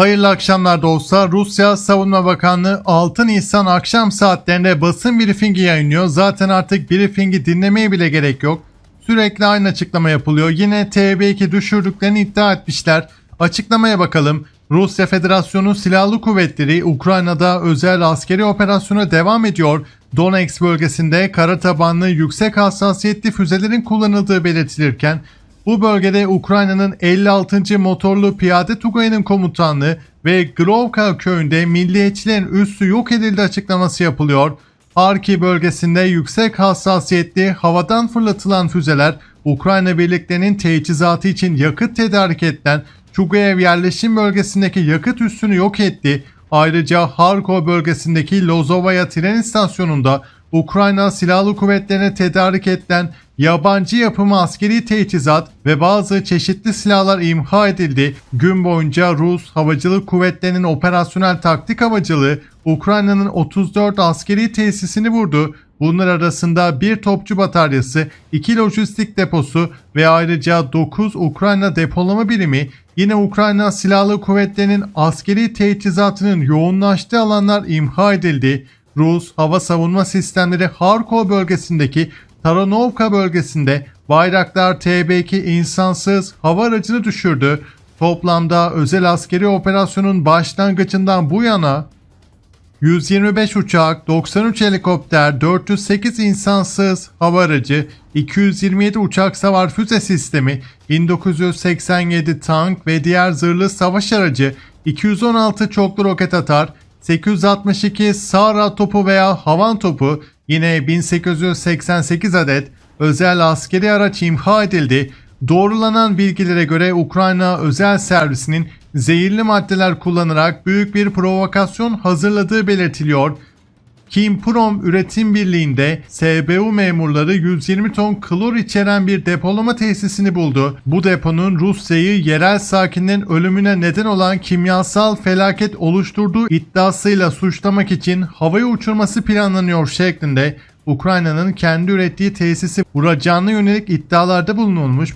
Hayırlı akşamlar dostlar. Rusya Savunma Bakanlığı 6 Nisan akşam saatlerinde basın briefingi yayınlıyor. Zaten artık briefingi dinlemeye bile gerek yok. Sürekli aynı açıklama yapılıyor. Yine TB2 düşürdüklerini iddia etmişler. Açıklamaya bakalım. Rusya Federasyonu Silahlı Kuvvetleri Ukrayna'da özel askeri operasyona devam ediyor. Donetsk bölgesinde kara tabanlı yüksek hassasiyetli füzelerin kullanıldığı belirtilirken bu bölgede Ukrayna'nın 56. Motorlu Piyade Tugayı'nın komutanlığı ve Grovka köyünde milliyetçilerin üssü yok edildi açıklaması yapılıyor. Harki bölgesinde yüksek hassasiyetli havadan fırlatılan füzeler Ukrayna birliklerinin teçhizatı için yakıt tedarik edilen Chugayev yerleşim bölgesindeki yakıt üssünü yok etti. Ayrıca Harkov bölgesindeki Lozovaya tren istasyonunda Ukrayna Silahlı Kuvvetlerine tedarik edilen yabancı yapımı askeri teçhizat ve bazı çeşitli silahlar imha edildi. Gün boyunca Rus Havacılık Kuvvetleri'nin operasyonel taktik havacılığı Ukrayna'nın 34 askeri tesisini vurdu. Bunlar arasında bir topçu bataryası, 2 lojistik deposu ve ayrıca 9 Ukrayna depolama birimi yine Ukrayna Silahlı Kuvvetleri'nin askeri teçhizatının yoğunlaştığı alanlar imha edildi. Rus hava savunma sistemleri Harkov bölgesindeki Taranovka bölgesinde Bayraktar TB2 insansız hava aracını düşürdü. Toplamda özel askeri operasyonun başlangıcından bu yana 125 uçak, 93 helikopter, 408 insansız hava aracı, 227 uçak savar füze sistemi, 1987 tank ve diğer zırhlı savaş aracı, 216 çoklu roket atar, 862 Sara topu veya havan topu, yine 1888 adet özel askeri araç imha edildi. Doğrulanan bilgilere göre Ukrayna özel servisinin zehirli maddeler kullanarak büyük bir provokasyon hazırladığı belirtiliyor. Kimprom Üretim Birliği'nde SBU memurları 120 ton klor içeren bir depolama tesisini buldu. Bu deponun Rusya'yı yerel sakinlerin ölümüne neden olan kimyasal felaket oluşturduğu iddiasıyla suçlamak için havaya uçurması planlanıyor şeklinde Ukrayna'nın kendi ürettiği tesisi vuracağına yönelik iddialarda bulunulmuş.